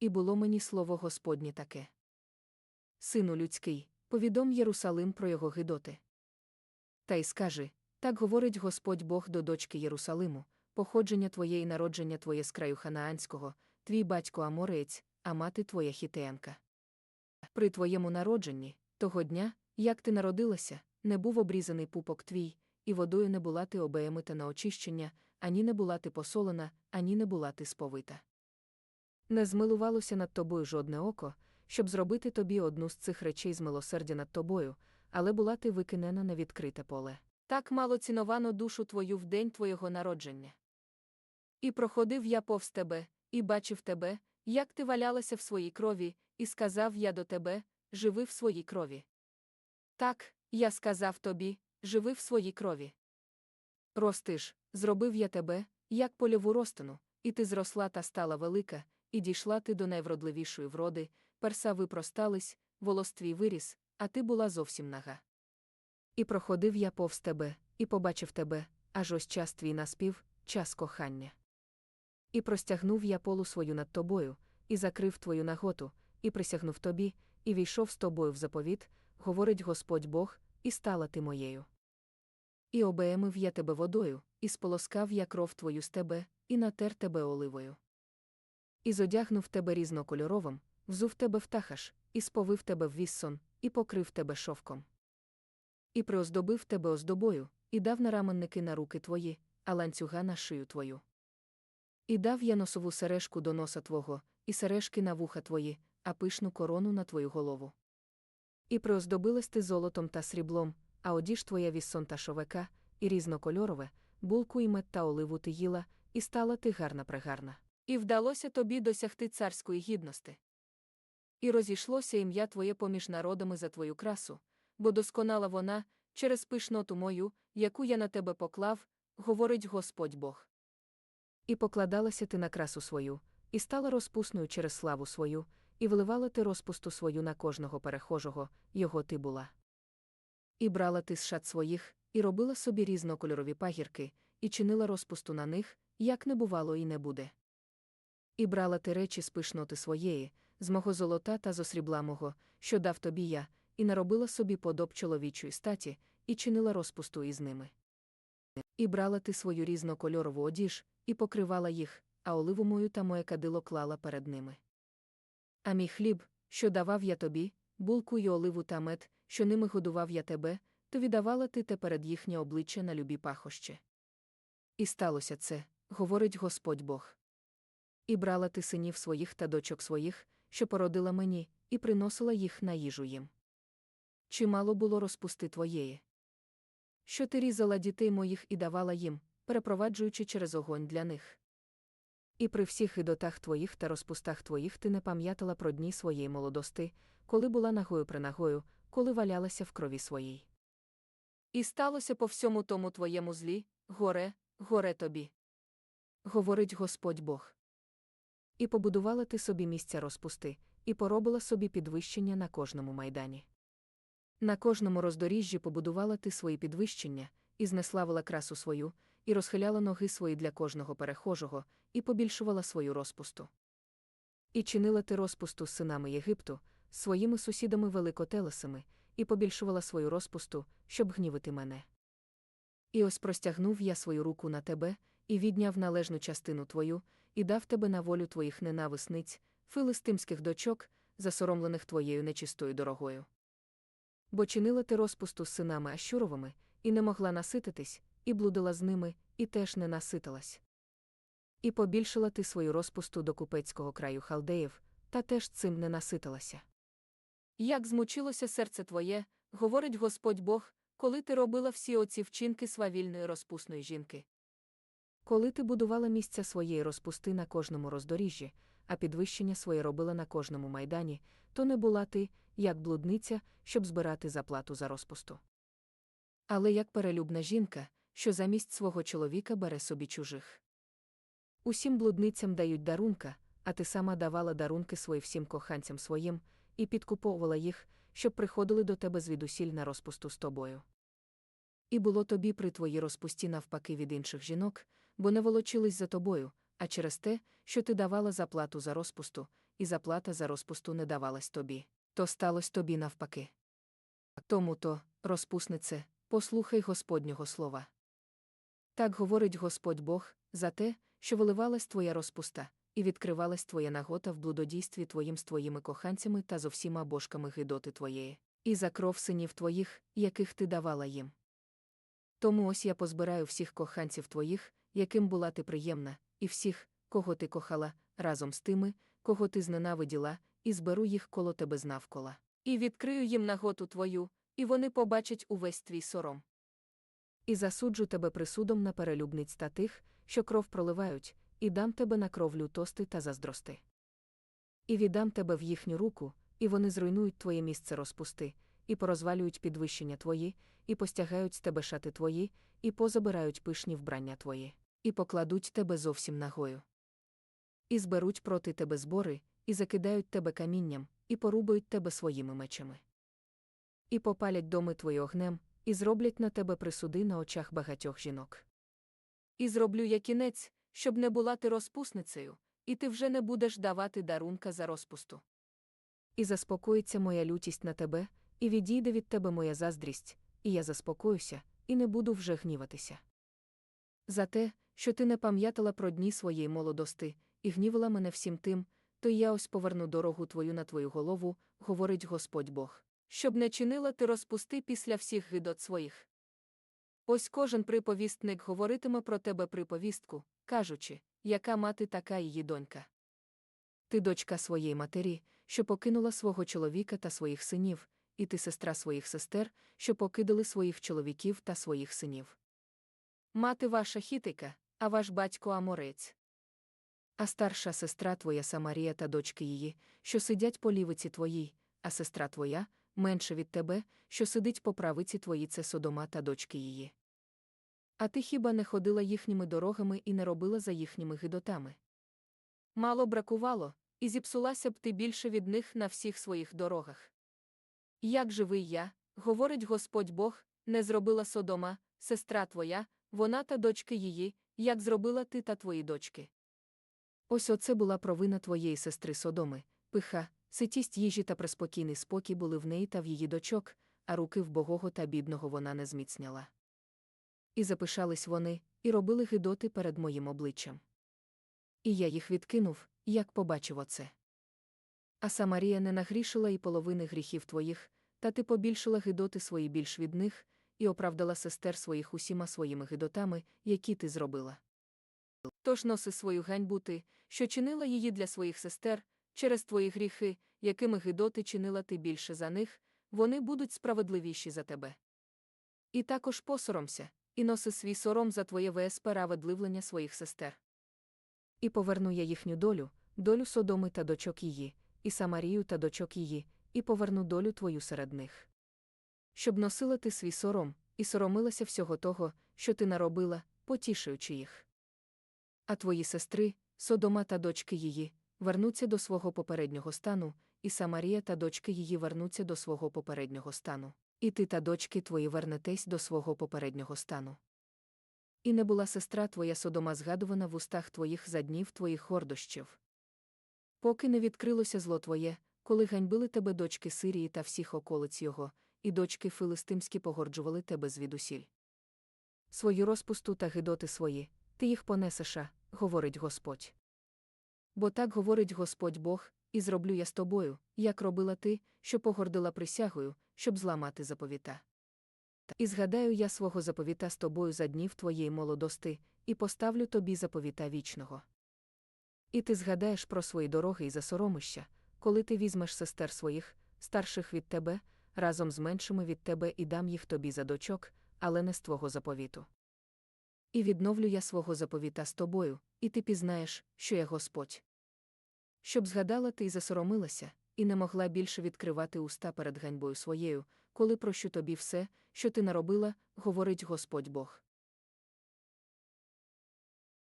і було мені слово Господнє таке. Сину людський, повідом Єрусалим про його гидоти. Та й скажи так говорить Господь Бог до дочки Єрусалиму, походження твоє і народження твоє з краю Ханаанського, твій батько Аморець, а мати твоя хітеянка. При твоєму народженні, того дня, як ти народилася, не був обрізаний пупок твій, і водою не була ти обеємита на очищення, ані не була ти посолена, ані не була ти сповита. Не змилувалося над тобою жодне око, щоб зробити тобі одну з цих речей з милосердя над тобою, але була ти викинена на відкрите поле. Так мало ціновано душу твою в день твоєго народження. І проходив я повз тебе, і бачив тебе, як ти валялася в своїй крові, і сказав я до тебе живи в своїй крові. Так, я сказав тобі живи в своїй крові. Рости ж, зробив я тебе, як польову ростину, і ти зросла та стала велика, і дійшла ти до найвродливішої вроди, перса випростались, волос твій виріс, а ти була зовсім нага. І проходив я повз тебе, і побачив тебе, аж ось час твій наспів, час кохання. І простягнув я полу свою над тобою, і закрив твою наготу, і присягнув тобі, і війшов з тобою в заповіт, говорить Господь Бог, і стала ти моєю. І обеємив я тебе водою, і сполоскав я кров твою з тебе, і натер тебе оливою. І зодягнув тебе різнокольоровим, взув тебе в тахаш, і сповив тебе в віссон, і покрив тебе шовком. І приоздобив тебе оздобою, і дав нараменники на руки твої, а ланцюга на шию твою. І дав я носову сережку до носа твого, і сережки на вуха твої, а пишну корону на твою голову. І приоздобилась ти золотом та сріблом, а одіж твоя віссон та шовека, і різнокольорове, булку і мед та оливу ти їла, і стала ти гарна прегарна. І вдалося тобі досягти царської гідності. І розійшлося ім'я твоє поміж народами за твою красу, бо досконала вона, через пишноту мою, яку я на тебе поклав, говорить Господь Бог. І покладалася ти на красу свою, і стала розпусною через славу свою, і вливала ти розпусту свою на кожного перехожого, його ти була. І брала ти з шат своїх, і робила собі різнокольорові пагірки, і чинила розпусту на них, як не бувало і не буде. І брала ти речі з пишноти своєї, з мого золота та з осрібла мого, що дав тобі я, і наробила собі подоб чоловічої статі, і чинила розпусту із ними. І брала ти свою різнокольорову одіж, і покривала їх, а оливу мою та моє кадило клала перед ними. А мій хліб, що давав я тобі, булку й оливу та мед, що ними годував я тебе, то віддавала ти те перед їхнє обличчя на любі пахоще. І сталося це, говорить Господь Бог. І брала ти синів своїх та дочок своїх, що породила мені, і приносила їх на їжу їм. Чимало було розпусти твоєї. Що ти різала дітей моїх і давала їм, перепроваджуючи через огонь для них. І при всіх гидотах твоїх та розпустах твоїх ти не пам'ятала про дні своєї молодости, коли була нагою принагою, коли валялася в крові своїй. І сталося по всьому тому твоєму злі, горе, горе тобі. Говорить Господь Бог. І побудувала ти собі місця розпусти, і поробила собі підвищення на кожному майдані. На кожному роздоріжжі побудувала ти свої підвищення, і знеславила красу свою, і розхиляла ноги свої для кожного перехожого, і побільшувала свою розпусту. І чинила ти розпусту з синами Єгипту, своїми сусідами великотелесами, і побільшувала свою розпусту, щоб гнівити мене. І ось простягнув я свою руку на тебе, і відняв належну частину твою, і дав тебе на волю твоїх ненависниць, филистимських дочок, засоромлених твоєю нечистою дорогою. Бо чинила ти розпусту з синами Ащуровими, і не могла насититись, і блудила з ними, і теж не наситилась. І побільшила ти свою розпусту до купецького краю халдеїв, та теж цим не наситилася. Як змучилося серце твоє, говорить Господь Бог, коли ти робила всі оці вчинки свавільної розпусної жінки. Коли ти будувала місця своєї розпусти на кожному роздоріжжі, а підвищення своє робила на кожному майдані, то не була ти, як блудниця, щоб збирати заплату за розпусту. Але як перелюбна жінка, що замість свого чоловіка бере собі чужих. Усім блудницям дають дарунка, а ти сама давала дарунки свої всім коханцям своїм, і підкуповувала їх, щоб приходили до тебе звідусіль на розпусту з тобою. І було тобі при твоїй розпусті навпаки від інших жінок, бо не волочились за тобою, а через те, що ти давала заплату за розпусту, і заплата за розпусту не давалась тобі, то сталося тобі навпаки. Тому то, розпуснице, послухай Господнього слова. Так говорить Господь Бог, за те, що виливалась твоя розпуста, і відкривалась твоя нагота в блудодійстві твоїм з твоїми коханцями та зо всіма божками гидоти твоєї, і за кров синів твоїх, яких ти давала їм. Тому ось я позбираю всіх коханців твоїх, яким була ти приємна, і всіх, кого ти кохала, разом з тими, кого ти зненавиділа, і зберу їх коло тебе знавкола. І відкрию їм наготу твою, і вони побачать увесь твій сором. І засуджу тебе присудом на перелюбниць та тих, що кров проливають, і дам тебе на кров лютости та заздрости. І віддам тебе в їхню руку, і вони зруйнують твоє місце розпусти, і порозвалюють підвищення твої, і постягають з тебе шати твої, і позабирають пишні вбрання твої, і покладуть тебе зовсім нагою. І зберуть проти тебе збори, і закидають тебе камінням, і порубають тебе своїми мечами. І попалять доми твої огнем, і зроблять на тебе присуди на очах багатьох жінок. І зроблю я кінець, щоб не була ти розпусницею, і ти вже не будеш давати дарунка за розпусту. І заспокоїться моя лютість на тебе, і відійде від тебе моя заздрість, і я заспокоюся, і не буду вже гніватися. За те, що ти не пам'ятала про дні своєї молодости, і гнівила мене всім тим, то я ось поверну дорогу твою на твою голову, говорить Господь Бог, щоб не чинила ти розпусти після всіх гидот своїх. Ось кожен приповістник говоритиме про тебе приповістку, кажучи, яка мати така її донька. Ти дочка своєї матері, що покинула свого чоловіка та своїх синів, і ти сестра своїх сестер, що покидали своїх чоловіків та своїх синів. Мати ваша хітика, а ваш батько аморець. А старша сестра твоя Самарія та дочки її, що сидять по лівиці твоїй, а сестра твоя, менше від тебе, що сидить по правиці твоїй це Содома та дочки її. А ти хіба не ходила їхніми дорогами і не робила за їхніми гидотами? Мало бракувало, і зіпсулася б ти більше від них на всіх своїх дорогах. Як живий я, говорить Господь Бог, не зробила Содома, сестра твоя, вона та дочки її, як зробила ти та твої дочки. Ось оце була провина твоєї сестри Содоми, пиха, ситість їжі та приспокійний спокій були в неї та в її дочок, а руки в богого та бідного вона не зміцняла. І запишались вони, і робили гидоти перед моїм обличчям. І я їх відкинув, як побачив оце. А Самарія не нагрішила і половини гріхів твоїх, та ти побільшила гидоти свої більш від них, і оправдала сестер своїх усіма своїми гидотами, які ти зробила. Тож носи свою ганьбу ти, що чинила її для своїх сестер, через твої гріхи, якими гидоти чинила ти більше за них, вони будуть справедливіші за тебе. І також посоромся, і носи свій сором за твоє ВСП ведливлення своїх сестер. І поверну я їхню долю, долю Содоми та дочок її, і Самарію та дочок її, і поверну долю твою серед них. Щоб носила ти свій сором, і соромилася всього того, що ти наробила, потішуючи їх. А твої сестри, Содома та дочки її, вернуться до свого попереднього стану, і Самарія та дочки її вернуться до свого попереднього стану, і ти та дочки твої вернетесь до свого попереднього стану. І не була сестра твоя Содома згадувана в устах твоїх за днів твоїх гордощів. Поки не відкрилося зло твоє, коли ганьбили тебе дочки Сирії та всіх околиць його, і дочки филистимські погорджували тебе звідусіль. Свою розпусту та гидоти свої, ти їх понесеша, говорить Господь. Бо так говорить Господь Бог, і зроблю я з тобою, як робила ти, що погордила присягою, щоб зламати заповіта. І згадаю я свого заповіта з тобою за днів твоєї молодости, і поставлю тобі заповіта вічного. І ти згадаєш про свої дороги і засоромища, коли ти візьмеш сестер своїх, старших від тебе, разом з меншими від тебе і дам їх тобі за дочок, але не з твого заповіту. І відновлю я свого заповіта з тобою, і ти пізнаєш, що я Господь. Щоб згадала ти і засоромилася, і не могла більше відкривати уста перед ганьбою своєю, коли прощу тобі все, що ти наробила, говорить Господь Бог.